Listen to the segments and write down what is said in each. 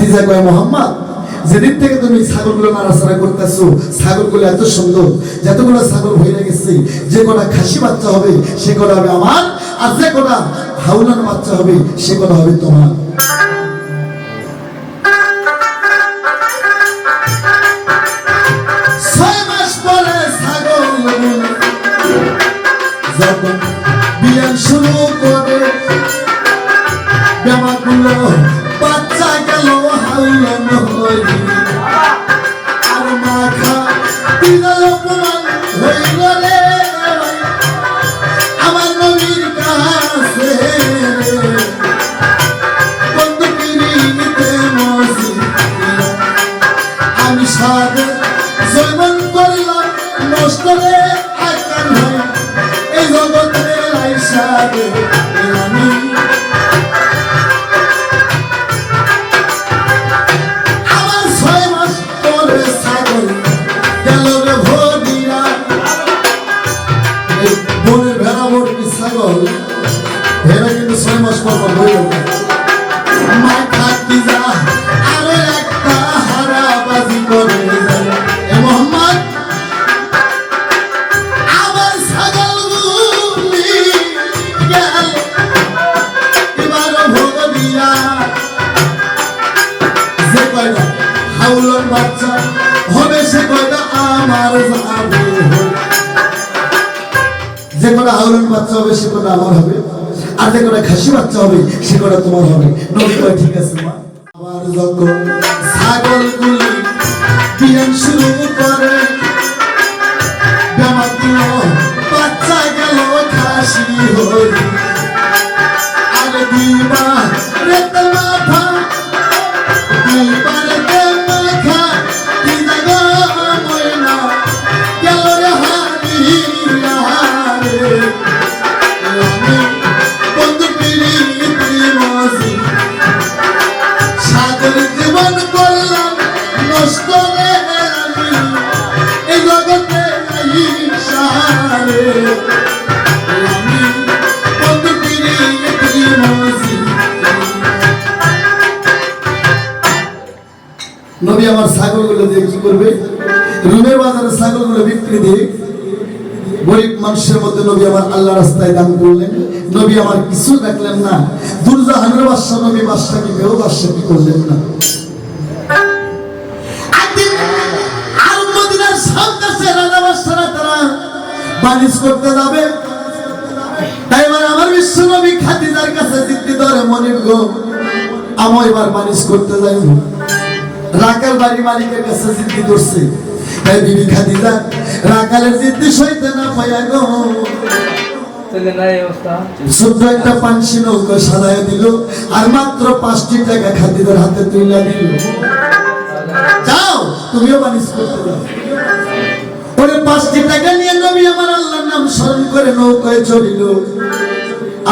খাদিজা কয়, মোহাম্মদ, যেদিন থেকে তুমি ছাগলগুলো নাড়াচাড়া করতেছো, ছাগলগুলো এত সুন্দর, যতগুলো ছাগল হয়ে গেছে, যে কটা খাসি বাচ্চা হবে, সে কটা হবে আমার, আর যে কটা হাউলান বাচ্চা হবে, সে কটা হবে তোমার। গেল হাউলান কটা হাউলন বাচ্চা হবে, সে কটা আমার হবে। আর যে কটা খাসি বাচ্চা হবে, সে কটা তোমার হবে। নবী ঠিক আছে মা। আবার যখন বাজারে ছাগলগুলো বিক্রি দিয়ে গরিব মানুষের মধ্যে নবী আমার আল্লাহ রাস্তায় দান করলেন। নবী আমার কিছু দেখলেন না। দুর্জাহানের বাদশা নবী বাদশা কি বেও কি করলেন না। বানিজ করতে যাবে। তাই এবার আমার বিশ্ব নবী খাদিজার কাছে জিদ্দি ধরে মনির গো। আমি এবার বানিজ করতে যাইব। রাকাল বাড়ি মালিকের কাছে জিদ্দি করছে তাই বিবি খাদিজা রাকালের জিদ্দি সইতে না পাইয়া গো ছোট্ট একটা পানসি নৌকা সাজায় দিল আর মাত্র পাঁচটি টাকা খাদিজার হাতে তুইলা দিল। যাও তুমিও বানিজ করতে যাও। ওরে পাঁচটি টাকা নিয়ে নবী আমার আল্লাহর নাম স্মরণ করে নৌকায় চলিল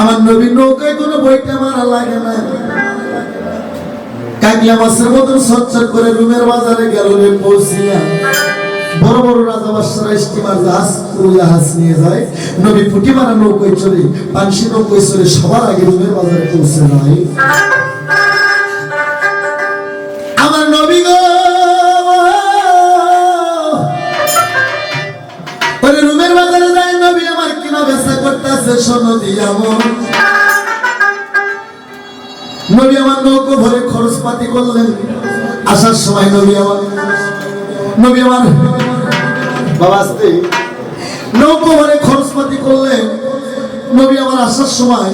আমার নবী নৌকায় কোনো বইটা মারা লাগে না। কাকলা মাছের মতন সচ্চর করে রুমের বাজারে গেল রে পৌঁছিয়া। বড় বড় স্টিমার জাহাজ নিয়ে যায়। নবী নৌকোয় পানসি নৌকোয় সবার আগে রুমের বাজারে পৌঁছে যায়। নবী আমার কিনা নবী আমার নৌকো ভরে খরচ পাতি করলেন। আসার সময় নবী আমার নবী আমার বাবা আসতে নৌকো ভরে খরচ পাতি করলেন নবী আমার আসার সময়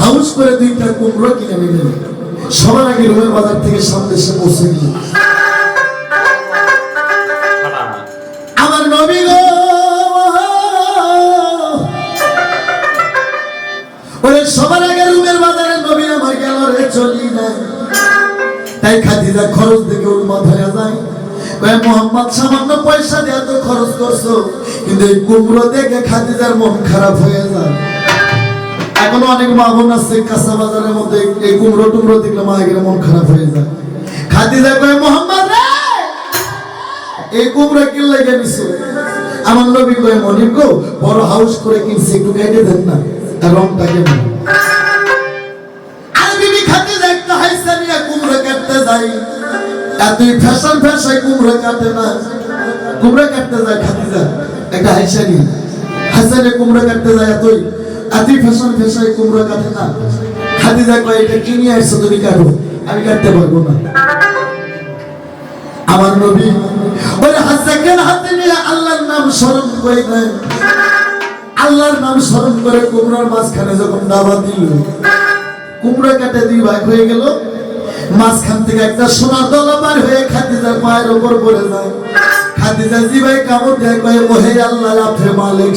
হাউস করে দুইটা কুমড়ো কিনে নিলেন। সবার আগে রুমের বাজার থেকে সামনে এসে পৌঁছে গেলেন। আমার নবী গো, ওরে সবার আগে রুমের বাজারে নবী আমার গেল রে, চলি না। তাই খাদিজা খরচ দেখে ওর মাথায় যায় কয়, মোহাম্মদ, সামান্য পয়সা দিয়ে খরচ করছ, কিন্তু এই কুমড়ো দেখে খাদিজার মন খারাপ হয়ে যায়। এখনও অনেক মা আছে কাঁচা বাজারের মধ্যে, এই কুমড়ো টুমড়ো দেখলে মায়ের মন খারাপ হয়ে যায়। খাদিজা কয়, মোহাম্মদ এই কুমড়া কিনলে গেছো আমার নবী কয় মনির গো, বড় হাউস করে কিনছে, একটু কেটে দেন না রংটা কেমন? এতই ফ্যাশন ফ্যাশন কুমড়ো কাটে না। কুমড়ো কাটতে যায় খাদিজা, একটা হাইসানি হাসানে কুমড়ো কাটতে যায় এতই। এতই ফ্যাশন ফ্যাশন কুমড়ো কাটে না। খাদিজা কয়, এটা কি নিয়ে আসছো তুমি কাটো? আমি কাটতে পারব না। আমার নবী ওই হাসাকের হাতে নিয়ে আল্লাহর নাম স্মরণ করে দেয় আল্লাহর নাম স্মরণ করে কুমড়ার মাঝখানে যখন দাবা দিল, কুমড়া কাটে দুই ভাগ হয়ে গেল। মাঝখান থেকে একটা সোনার দলা বার হয়ে খাদিজার পায়ের ওপর পড়ে যায়। খাদিজা জি ভাই কামড় দেয়, কয়ে, ওহে আল্লাহ রাফে মালিক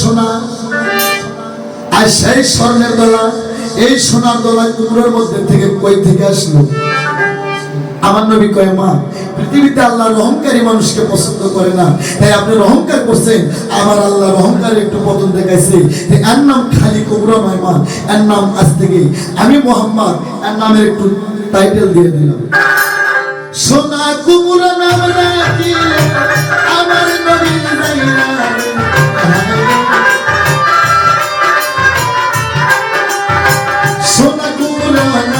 সোনা। আর সেই স্বর্ণের দলা, এই সোনার দলা কুমড়োর মধ্যে থেকে কই থেকে আসলো? আমার নবী কয়, মা, পৃথিবীতে আল্লাহর অহংকারী মানুষকে পছন্দ করে না। তাই আপনি অহংকার করছেন। আমার আল্লাহর অহংকার একটু পতন দেখাইছে। এর নাম খালি কুমড়ো নয়, মা। এর নাম আজ থেকে আমি মোহাম্মদ। এর নামের একটু টাইটেল দিয়ে দিলাম। সোনা কুমড়ো নাম রাখি, আমার নবী সোনা কুমড়ো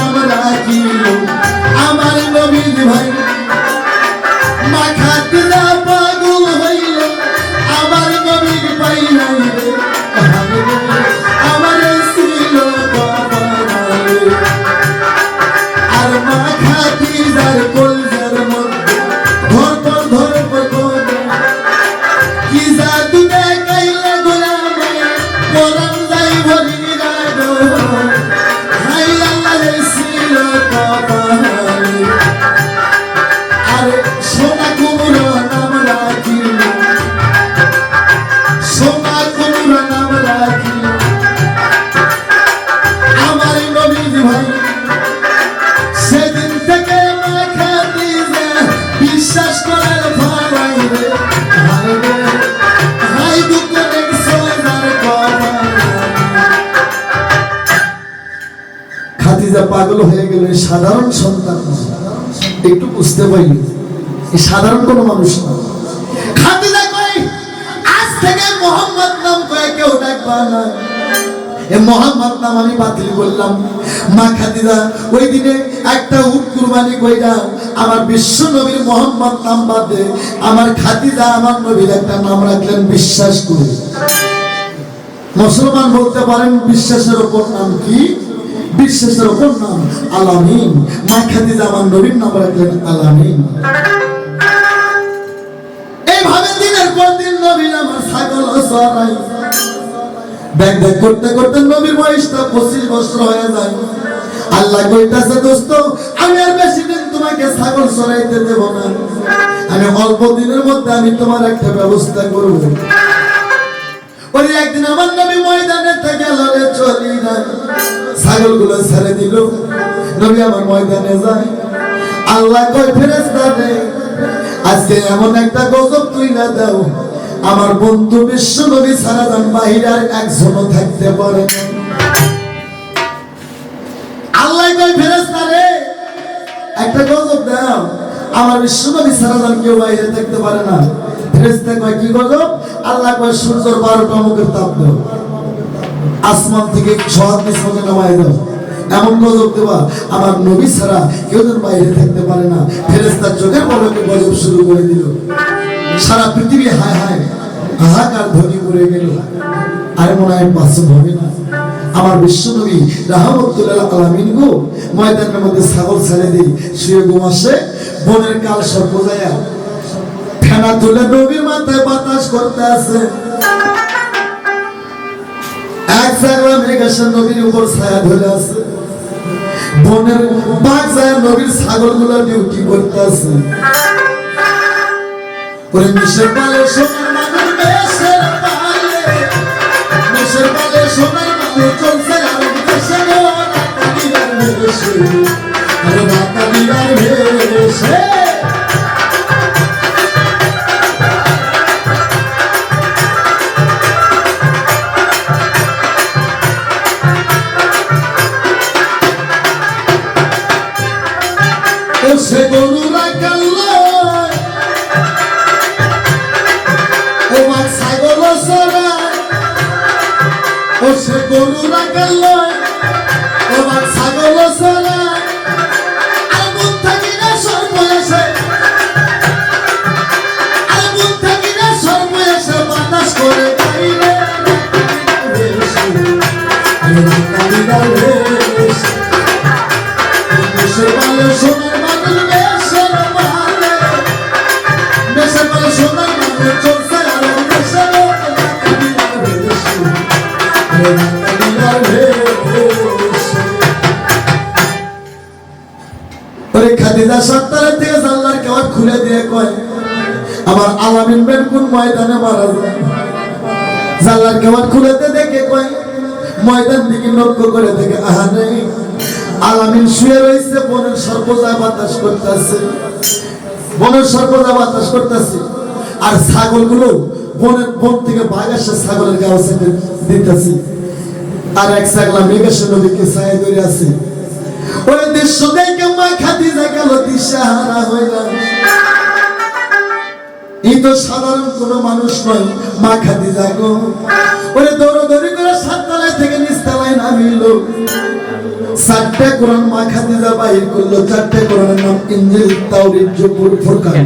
পাগল হয়ে গেল সাধারণ সন্তান একটু বুঝতে পারি সাধারণ কোনো মানুষ না। আজ থেকে মোহাম্মদ নাম কেউ না। এ মোহাম্মদ নাম আমি বাতিল করলাম। মা ওই দিনে একটা উট কুরবানি কইরা আমার বিশ্ব নবীর মোহাম্মদ নাম বাদে আমার খাদিজা, আমার নবীর একটা নাম রাখলেন বিশ্বাস করে। মুসলমান বলতে পারেন, বিশ্বাসের ওপর নাম কি? বিশ্বাসের ওপর নাম আলামিন মা খাদিজা আমার নবীর নাম রাখলেন আলামিন দিনের পর দিন নবীর আমার ছাগল সরাই ব্যাগ ব্যাগ করতে করতে নবীর বয়সটা পঁচিশ বছর হয়ে যায়। আল্লাহ কইতাছে, দোস্ত, আমি আর বেশি দিন তোমাকে ছাগল সরাইতে দেব না। আমি অল্প দিনের মধ্যে আমি তোমার একটা ব্যবস্থা করব। ওই একদিন আমার নবী ময়দানে থেকে লড়ে চলি না ছেড়ে দিল। নবী আমার ময়দানে যায়। আল্লাহ কই ফেরেস্তা আজকে এমন একটা গজব তুই না দাও। আমার বন্ধু বিশ্ব নবী সারা যান বাহিরে আর একজনও থাকতে পারে না। আল্লাহ কই ফেরেস্তা রে, একটা গজব দাও। আমার বিশ্বনবী সারা যান কেউ বাইরে থাকতে পারে না। কয়, কি গজব? আল্লাহ কয়, সূর্যের মুখের তাপ দাও। আসমান থেকে নামাই দাও। এমন গজব দেবা, আমার নবী ছাড়া কেউ যেন বাইরে থাকতে পারে না। চোখের গজব শুরু করে দিল। সারা পৃথিবী হায় হায় হাহাকার ধ্বনি পড়ে গেল। আরে মনে হয় বাস্তব হবে না। আমার বিশ্বনবী রাহমতুল্লাহ আলামিন গো, ময়দানের মধ্যে ছাগল ছেড়ে দিই শুয়ে ঘুমাসে বনের কাল সর্প যায় ফেনা তুলে নবীর মাথায় বাতাস করতে আছে। এক ছাগল মেঘাসে নবীর উপর ছায়া ধরে আছে। বনের বাঘ যায় নবীর ছাগলগুলো ডিউটি করতে আছে। ওরে মিশের পালে সোনার মানুষ মেশের পালে। মিশের পালে সোনার মানুষ চলছে আর দেশে আরে রাতালিয়ার ভেসে గొర్రెల కల్లో দিয়ে কয়, আমার আলামিন বেন কোন ময়দানে মারা যায়? জানলার কেমন খুলে দিয়ে দেখে কয়, ময়দান দিকে লক্ষ্য করে দেখে, আহা নেই আলামিন শুয়ে রয়েছে, বনের সর্বজা বাতাস করতেছে, বনের সর্বজা বাতাস করতেছে, আর ছাগলগুলো বনের বন থেকে বাঘ ছাগলের গাও দিতেছে, আর এক ছাগলা মেঘেশ্বর নদীকে ছায়া ধরে আছে ওই দৃশ্য দেখে মা খাদিজা গেল দিশাহারা হইলাম এই তো সাধারণ কোনো মানুষ নয়, মা খাদিজা গো। ওরে দৌড়দৌড়ি করে সাততলায় থেকে নিচতলায় নামিল। চারটে কোরআন মা খাদিজা বাহির করল, চারটে কোরআনের নাম ইঞ্জিল তাওরিদ জবুর, ফুরকান।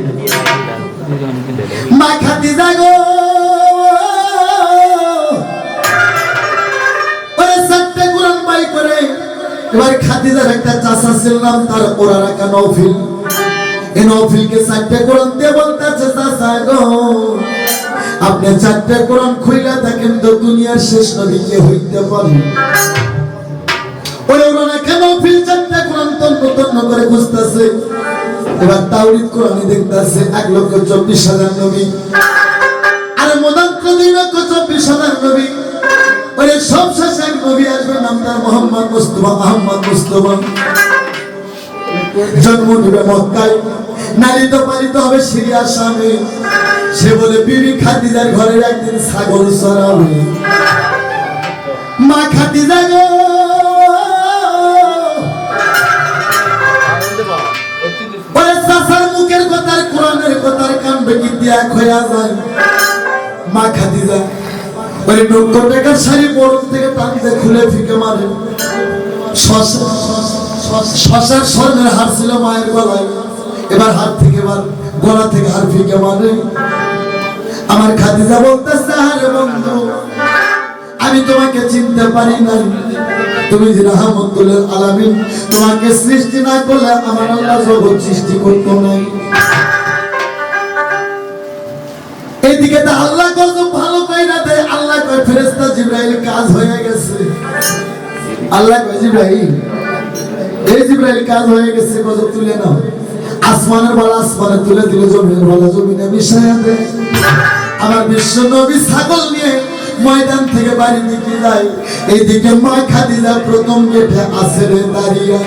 মা খাদিজা গো! ওরে চারটে কোরআন বাই করে, এবার খাদিজার একটা চাষা ছিল নাম তার ওরা রাখা নৌফিল নৌফিলকে চারটে কোরআন দিয়ে বলতেছে আপনি চারটে কোরআন খুইলা দেখেন তো দুনিয়ার শেষ নবী। কে হইতে পারে সব শেষে আসবে, নাম তার মোহাম্মদ মুস্তফা আহমদ মুস্তফা। জন্ম নেবে মক্কায়। নালিত পালিত হবে সিরিয়ার স্বামী। সে বলে, বিবি খাদিজার ঘরের একদিন ছাগল চড়াবে। মা খাদিজা গো! ত্যাগ হইয়া যায়। মা বরফ থেকে খুলে ফিকে মারে। শশা- শশার স্বর্ণের হার ছিল মায়ের গলায়। এবার হাত থেকে এবার গলা থেকে হার ফিকে মারে আমার খাদিজা বলতেছে, আরে বন্ধু, আমি তোমাকে চিনতে পারি নাই। তুমি যে রাহমতুল্লাহ আলামিন, তোমাকে সৃষ্টি না করলে আমার আল্লাহ জগৎ সৃষ্টি করতো নাই। এইদিকে তো আল্লাহ কত ভালো কইরা দেয় আল্লাহ কয় ফেরেশতা জিব্রাইল কাজ হয়ে গেছে। আল্লাহ কয়, জিব্রাইল, এই জিব্রাইল কাজ হয়ে গেছে কত তুলে নাও। আসমানের বালা আসমানে তুলে দিলে জমিনের বালা জমিনে মিশাইয়া দেয় আমার বিশ্ব নবী ছাগল নিয়ে ময়দান থেকে বাড়ি দিকে যায়। এইদিকে মা খাদিজা প্রথম গেটে আসে রে দাঁড়িয়ে।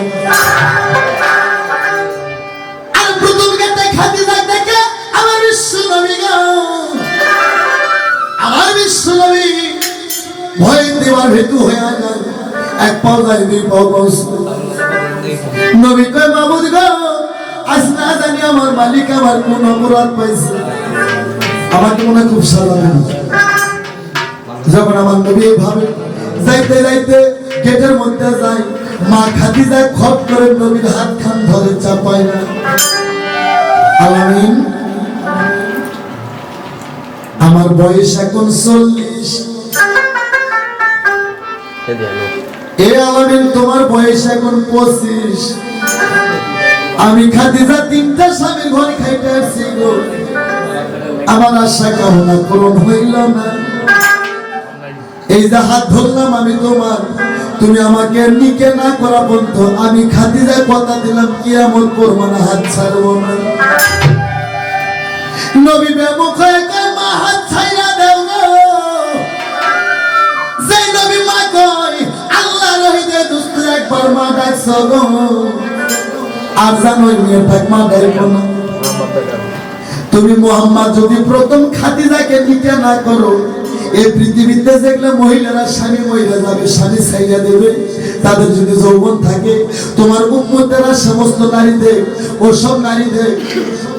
ভয় দেওয়ার হেতু হয়ে যায়। এক পাও যায় দুই পাও পাও নবী কয় আজ না জানি আমার মালিক আমার কোন অপরাধ পাইছে। আমাকে মনে খুব যখন আমার নবী ভাবে যাইতে যাইতে গেটের মধ্যে যাই মা খাদিজা খপ করে নবীর হাত খান ধরে চাপায় না। আলামিন আমার বয়স এখন চল্লিশ। এ আলামিন তোমার বয়স এখন পঁচিশ। আমি খাদিজা তিনটা স্বামীর ঘরে খাইতে আসছি গো। আমার আশা কামনা পূরণ হইল না। এই যে হাত ধরলাম আমি তোমার, তুমি আমাকে নিকে না করা বন্ধু আমি খাদিজায় কথা দিলাম কি এমন করব না, হাত ছাড়বো না। নবী বেমুখ মা, হাত ছাইরা দেও যেই নবী মা কয়, আল্লাহ রহিদে দুস্ত একবার মা ডাকছ গো আর জানোই মেয়ে থাক না। তুমি মোহাম্মদ যদি প্রথম খাদিজাকে নিকে না করো এই পৃথিবীতে যেগুলো মহিলারা স্বামী মহিলা যাবে, স্বামী ছাইয়া দেবে। তাদের যদি যৌবন থাকে, তোমার উম্মতেরা সমস্ত নারীদের, ওসব নারীদের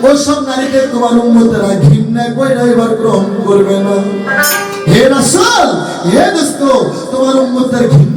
ওসব নারীদের তোমার উম্মতেরা ঘৃণা কইরা এবার গ্রহণ করবে না। হে রাসূল, হে দোস্ত, তোমার উম্মতের ঘৃণা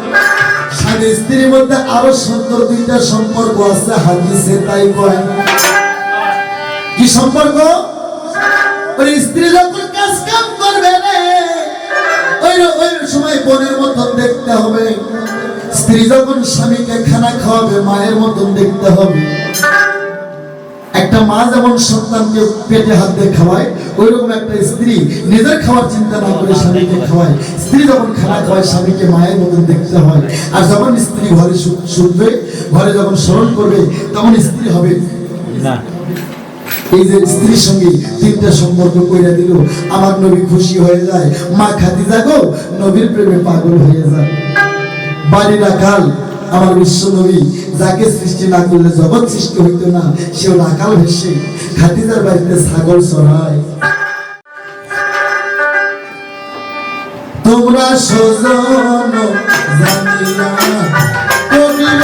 স্ত্রীর মধ্যে আরও সুন্দর দুইটা সম্পর্ক আছে, হাদিসে তাই কয়। কি সম্পর্ক? ওই স্ত্রী যখন কাজ কাম করবে ওই ওই সময় বোনের মতন দেখতে হবে। স্ত্রী যখন স্বামীকে খানা খাওয়াবে, মায়ের মতন দেখতে হবে। একটা মা যেমন সন্তানকে পেটে হাত দিয়ে খাওয়ায় ওইরকম একটা স্ত্রী নিজের খাওয়ার চিন্তা না করে স্বামীকে খাওয়ায়। স্ত্রী যখন খানা খাওয়ায় স্বামীকে মায়ের মতন দেখতে হয়। আর যখন স্ত্রী ঘরে শুনবে ঘরে যখন স্মরণ করবে তখন স্ত্রী হবে। না। এই যে স্ত্রীর সঙ্গে তিনটা সম্পর্ক কইরা দিল আমার নবী খুশি হয়ে যায়। মা খাতি গো নবীর প্রেমে পাগল হয়ে যায়। বাড়ি রাখাল আমার বিশ্ব নবী যাকে সৃষ্টি না করলে জগৎ সৃষ্টি হইতো না, সেও নাকাল ভেসে খাদিজার বাড়িতে ছাগল চড়ায়। তোমরা সজন জানিলা করিল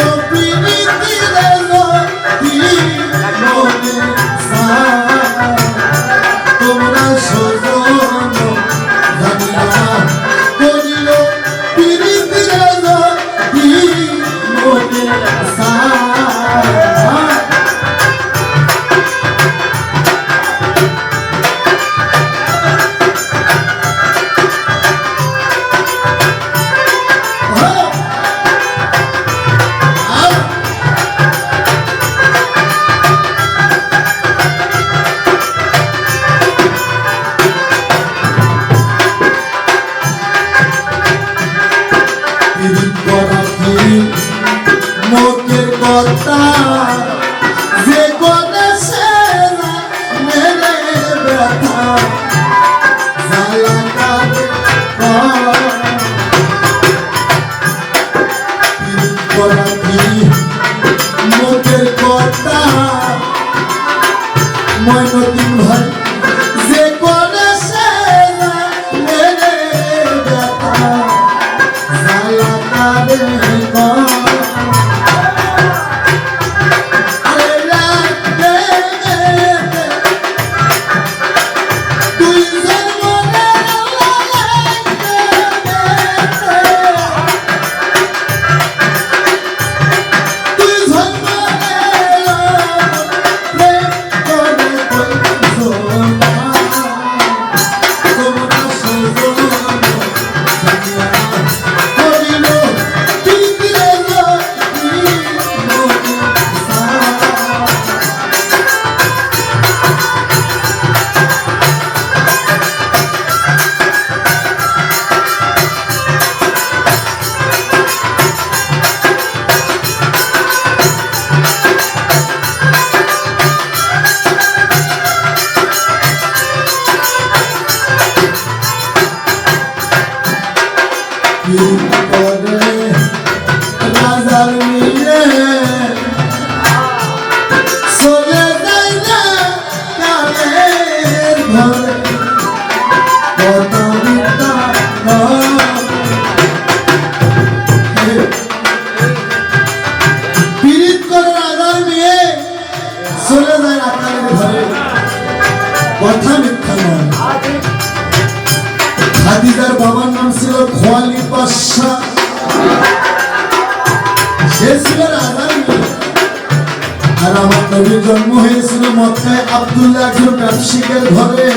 নবীর জন্ম হয়েছিল মক্কায় আব্দুল্লাহ একজন ব্যবসায়িকের ঘরে।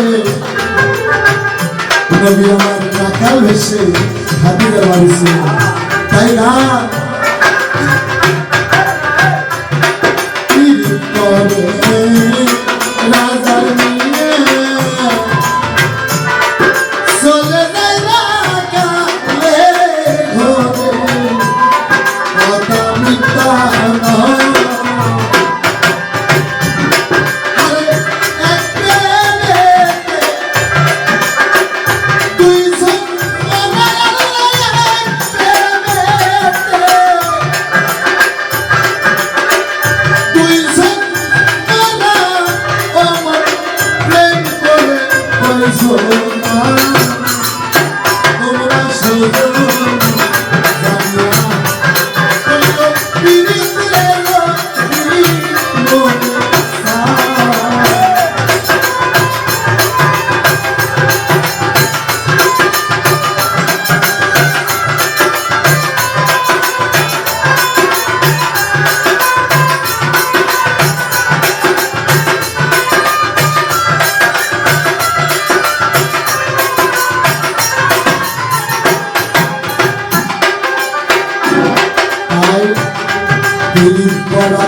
নবী আমার রাখাল ভেসে খাদিজার বাড়ি ছিল। তাই না? তাই পিরিত করা